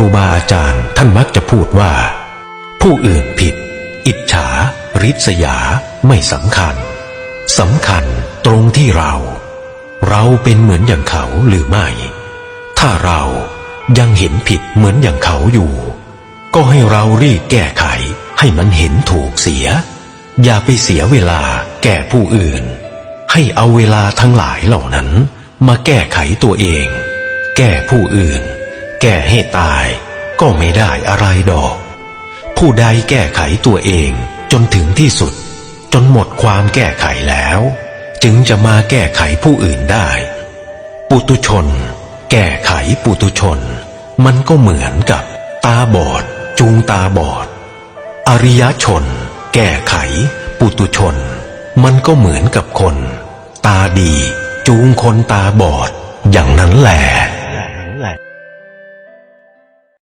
รูบาอาจารย์ท่านมักจะพูดว่า ผู้อื่นผิด อิจฉา ริษยา ไม่สำคัญสำคัญตรงที่เรา เราเป็นเหมือนอย่างเขาหรือไม่ ถ้าเรายังเห็นผิดเหมือนอย่างเขาอยู่ ก็ให้เรารีบแก้ไขให้มันเห็นถูกเสีย อย่าไปเสียเวลาแก่ผู้อื่น ให้เอาเวลาทั้งหลายเหล่านั้น มาแก้ไขตัวเอง แก้ผู้อื่น แก้ให้ตาย ก็ไม่ได้อะไรดอก ผู้ใดแก้ไขตัวเองจนถึงที่สุด จนหมดความแก้ไขแล้ว จึงจะมาแก้ไขผู้อื่นได้ ปุตุชน แก้ไขปุตุชน มันก็เหมือนกับตาบอด จูงตาบอด อริยชน แก้ไข ปุตุชน มันก็เหมือนกับคน ตาดี จูงคนตาบอด อย่างนั้นแหละ